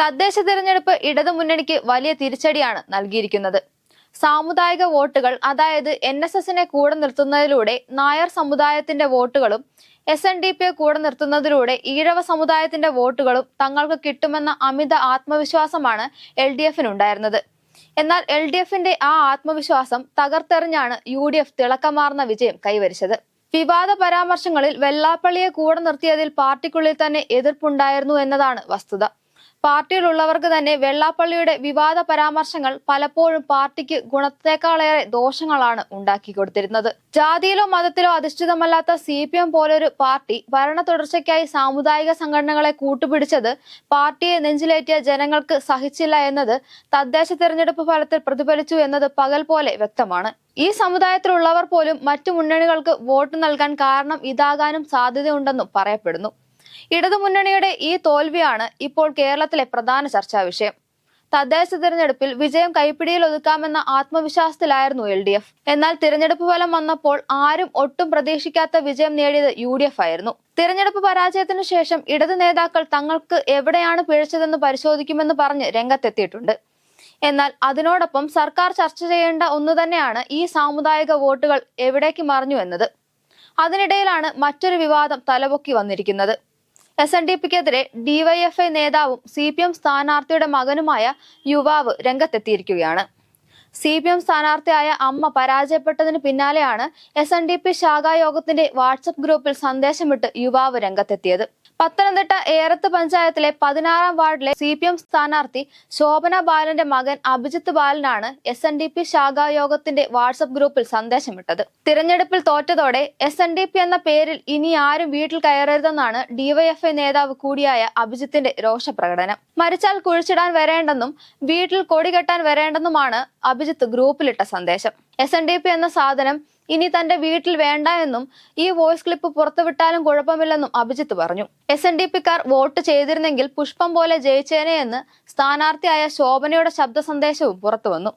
തദ്ദേശ തിരഞ്ഞെടുപ്പ് ഇടതുമുന്നണിക്ക് വലിയ തിരിച്ചടിയാണ് നൽകിയിരിക്കുന്നത്. സാമുദായിക വോട്ടുകൾ അതായത് എൻ എസ് എസിനെ കൂടെ നിർത്തുന്നതിലൂടെ നായർ സമുദായത്തിന്റെ വോട്ടുകളും എസ് എൻ ഡി പിയെ കൂടെ നിർത്തുന്നതിലൂടെ ഈഴവ സമുദായത്തിന്റെ വോട്ടുകളും തങ്ങൾക്ക് കിട്ടുമെന്ന അമിത ആത്മവിശ്വാസമാണ് എൽ ഡി എഫിനുണ്ടായിരുന്നത്. എന്നാൽ എൽ ഡി എഫിന്റെ ആ ആത്മവിശ്വാസം തകർത്തെറിഞ്ഞാണ് യു ഡി എഫ് തിളക്കമാർന്ന വിജയം കൈവരിച്ചത്. വിവാദ പരാമർശങ്ങളിൽ വെള്ളാപ്പള്ളിയെ കൂടെ നിർത്തിയതിൽ പാർട്ടിക്കുള്ളിൽ തന്നെ എതിർപ്പുണ്ടായിരുന്നു എന്നതാണ് വസ്തുത. പാർട്ടിയിലുള്ളവർക്ക് തന്നെ വെള്ളാപ്പള്ളിയുടെ വിവാദ പരാമർശങ്ങൾ പലപ്പോഴും പാർട്ടിക്ക് ഗുണത്തേക്കാളേറെ ദോഷങ്ങളാണ് ഉണ്ടാക്കി കൊടുത്തിരുന്നത്. ജാതിയിലോ മതത്തിലോ അധിഷ്ഠിതമല്ലാത്ത സി പി എം പോലൊരു പാർട്ടി ഭരണ തുടർച്ചയ്ക്കായി സാമുദായിക സംഘടനകളെ കൂട്ടുപിടിച്ചത് പാർട്ടിയെ നെഞ്ചിലേറ്റിയ ജനങ്ങൾക്ക് സഹിച്ചില്ല എന്നത് തദ്ദേശ തെരഞ്ഞെടുപ്പ് ഫലത്തിൽ പ്രതിഫലിച്ചു എന്നത് പകൽ പോലെ വ്യക്തമാണ്. ഈ സമുദായത്തിലുള്ളവർ പോലും മറ്റു മുന്നണികൾക്ക് വോട്ട് നൽകാൻ കാരണം ഇതാകാനും സാധ്യതയുണ്ടെന്നും പറയപ്പെടുന്നു. ഇടതുമുന്നണിയുടെ ഈ തോൽവിയാണ് ഇപ്പോൾ കേരളത്തിലെ പ്രധാന ചർച്ചാ വിഷയം. തദ്ദേശ തിരഞ്ഞെടുപ്പിൽ വിജയം കൈപ്പിടിയിൽ ഒതുക്കാമെന്ന ആത്മവിശ്വാസത്തിലായിരുന്നു എൽ ഡി എഫ്. എന്നാൽ തിരഞ്ഞെടുപ്പ് ഫലം വന്നപ്പോൾ ആരും ഒട്ടും പ്രതീക്ഷിക്കാത്ത വിജയം നേടിയത് യു ഡി എഫ് ആയിരുന്നു. തിരഞ്ഞെടുപ്പ് പരാജയത്തിനു ശേഷം ഇടതു നേതാക്കൾ തങ്ങൾക്ക് എവിടെയാണ് പിഴച്ചതെന്ന് പരിശോധിക്കുമെന്ന് പറഞ്ഞ് രംഗത്തെത്തിയിട്ടുണ്ട്. എന്നാൽ അതിനോടൊപ്പം സർക്കാർ ചർച്ച ചെയ്യേണ്ട ഒന്നു തന്നെയാണ് ഈ സാമുദായിക വോട്ടുകൾ എവിടേക്ക് മറിഞ്ഞു എന്നത്. അതിനിടയിലാണ് മറ്റൊരു വിവാദം തലപൊക്കി വന്നിരിക്കുന്നത്. എസ് എൻ ഡി പിക്കെതിരെ ഡിവൈഎഫ്ഐ നേതാവും സി പി എം സ്ഥാനാർത്ഥിയുടെ മകനുമായ യുവാവ് രംഗത്തെത്തിയിരിക്കുകയാണ്. സി പി എം സ്ഥാനാർത്ഥിയായ അമ്മ പരാജയപ്പെട്ടതിന് പിന്നാലെയാണ് എസ് എൻ ഡി പി ശാഖായോഗത്തിന്റെ വാട്സപ്പ് ഗ്രൂപ്പിൽ സന്ദേശമിട്ട് യുവാവ് രംഗത്തെത്തിയത്. പത്തനംതിട്ട ഏറത്ത് പഞ്ചായത്തിലെ പതിനാറാം വാർഡിലെ സി പി എം സ്ഥാനാർത്ഥി ശോഭന ബാലന്റെ മകൻ അഭിജിത്ത് ബാലനാണ് എസ് എൻ ഡി പി ശാഖായോഗത്തിന്റെ വാട്സപ്പ് ഗ്രൂപ്പിൽ സന്ദേശം സന്ദേശമിട്ടത്. തിരഞ്ഞെടുപ്പിൽ തോറ്റതോടെ എസ് എൻ ഡി പി എന്ന പേരിൽ ഇനി ആരും വീട്ടിൽ കയറരുതെന്നാണ് ഡിവൈഎഫ്ഐ നേതാവ് കൂടിയായ അഭിജിത്തിന്റെ രോഷപ്രകടനം. മരിച്ചാൽ കുഴിച്ചിടാൻ വരേണ്ടെന്നും വീട്ടിൽ കൊടി കെട്ടാൻ വരേണ്ടെന്നുമാണ് അഭിജിത്ത് ഗ്രൂപ്പിലിട്ട സന്ദേശം. എസ് എൻ ഡി പി എന്ന സാധനം ഇനി തന്റെ വീട്ടിൽ വേണ്ട എന്നും ഈ വോയിസ് ക്ലിപ്പ് പുറത്തുവിട്ടാലും കുഴപ്പമില്ലെന്നും അഭിജിത്ത് പറഞ്ഞു. എസ് എൻ ഡി പിക്കാർ വോട്ട് ചെയ്തിരുന്നെങ്കിൽ പുഷ്പം പോലെ ജയിച്ചേനെ എന്ന് സ്ഥാനാർത്ഥിയായ ശോഭനയുടെ ശബ്ദ സന്ദേശവും പുറത്തുവന്നു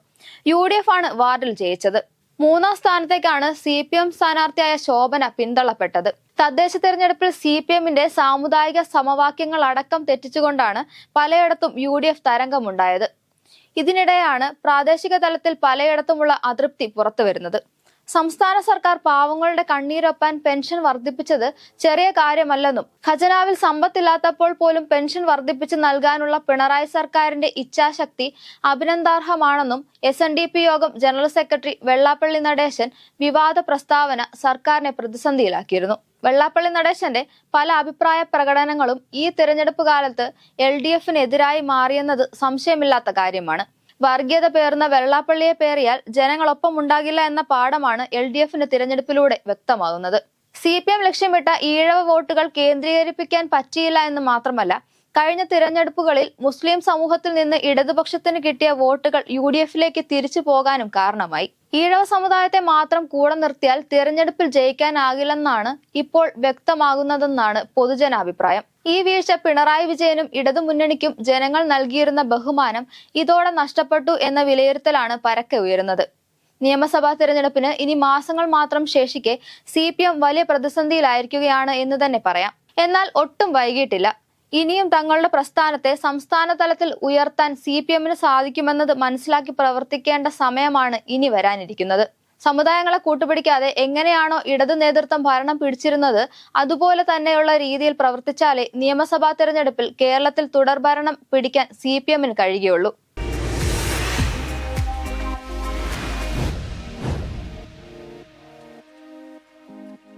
യു ഡി എഫ് ആണ് വാർഡിൽ ജയിച്ചത്. മൂന്നാം സ്ഥാനത്തേക്കാണ് സി പി എം സ്ഥാനാർത്ഥിയായ ശോഭന പിന്തള്ളപ്പെട്ടത്. തദ്ദേശ തെരഞ്ഞെടുപ്പിൽ സി പി എമ്മിന്റെ സാമുദായിക സമവാക്യങ്ങൾ അടക്കം തെറ്റിച്ചുകൊണ്ടാണ് പലയിടത്തും യു ഡി എഫ് തരംഗമുണ്ടായത്. ഇതിനിടെയാണ് പ്രാദേശിക തലത്തിൽ പലയിടത്തുമുള്ള അതൃപ്തി പുറത്തുവരുന്നത്. സംസ്ഥാന സർക്കാർ പാവങ്ങളുടെ കണ്ണീരൊപ്പാൻ പെൻഷൻ വർദ്ധിപ്പിച്ചത് ചെറിയ കാര്യമല്ലെന്നും ഖജനാവിൽ സമ്പത്തില്ലാത്തപ്പോൾ പോലും പെൻഷൻ വർദ്ധിപ്പിച്ച് നൽകാനുള്ള പിണറായി സർക്കാരിന്റെ ഇച്ഛാശക്തി അഭിനന്ദാർഹമാണെന്നും എസ് എൻ ഡി പി യോഗം ജനറൽ സെക്രട്ടറി വെള്ളാപ്പള്ളി നടേശൻ വിവാദ പ്രസ്താവന സർക്കാരിനെ പ്രതിസന്ധിയിലാക്കിയിരുന്നു. വെള്ളാപ്പള്ളി നടേശന്റെ പല അഭിപ്രായ പ്രകടനങ്ങളും ഈ തിരഞ്ഞെടുപ്പ് കാലത്ത് എൽ ഡി എഫിനെതിരായി മാറിയെന്നത് സംശയമില്ലാത്ത കാര്യമാണ്. വർഗീയത പേർന്ന വെള്ളാപ്പള്ളിയെ പേറിയാൽ ജനങ്ങളൊപ്പം ഉണ്ടാകില്ല എന്ന പാഠമാണ് എൽ ഡി എഫിന് തിരഞ്ഞെടുപ്പിലൂടെ വ്യക്തമാകുന്നത്. സി പി എം ലക്ഷ്യമിട്ട ഈഴവ വോട്ടുകൾ കേന്ദ്രീകരിപ്പിക്കാൻ പറ്റിയില്ല എന്ന് മാത്രമല്ല കഴിഞ്ഞ തിരഞ്ഞെടുപ്പുകളിൽ മുസ്ലിം സമൂഹത്തിൽ നിന്ന് ഇടതുപക്ഷത്തിന് കിട്ടിയ വോട്ടുകൾ യു ഡി എഫിലേക്ക് തിരിച്ചു പോകാനും കാരണമായി. ഈഴവ സമുദായത്തെ മാത്രം കൂടെ നിർത്തിയാൽ തിരഞ്ഞെടുപ്പിൽ ജയിക്കാനാകില്ലെന്നാണ് ഇപ്പോൾ വ്യക്തമാകുന്നതെന്നാണ് പൊതുജനാഭിപ്രായം. ഈ വീഴ്ച പിണറായി വിജയനും ഇടതുമുന്നണിക്കും ജനങ്ങൾ നൽകിയിരുന്ന ബഹുമാനം ഇതോടെ നഷ്ടപ്പെട്ടു എന്ന വിലയിരുത്തലാണ് പരക്കെ ഉയരുന്നത്. നിയമസഭാ തിരഞ്ഞെടുപ്പിന് ഇനി മാസങ്ങൾ മാത്രം ശേഷിക്കെ സി വലിയ പ്രതിസന്ധിയിലായിരിക്കുകയാണ് എന്ന് തന്നെ പറയാം. എന്നാൽ ഒട്ടും വൈകിട്ടില്ല ഇനിയും തങ്ങളുടെ പ്രസ്ഥാനത്തെ സംസ്ഥാന തലത്തിൽ ഉയർത്താൻ സി പി എമ്മിന് സാധിക്കുമെന്നത് മനസ്സിലാക്കി പ്രവർത്തിക്കേണ്ട സമയമാണ് ഇനി വരാനിരിക്കുന്നത്. സമുദായങ്ങളെ കൂട്ടുപിടിക്കാതെ എങ്ങനെയാണോ ഇടതു നേതൃത്വം ഭരണം പിടിച്ചിരുന്നത് അതുപോലെ തന്നെയുള്ള രീതിയിൽ പ്രവർത്തിച്ചാലേ നിയമസഭാ തെരഞ്ഞെടുപ്പിൽ കേരളത്തിൽ തുടർഭരണം പിടിക്കാൻ സി പി എമ്മിന് കഴിയുകയുള്ളൂ.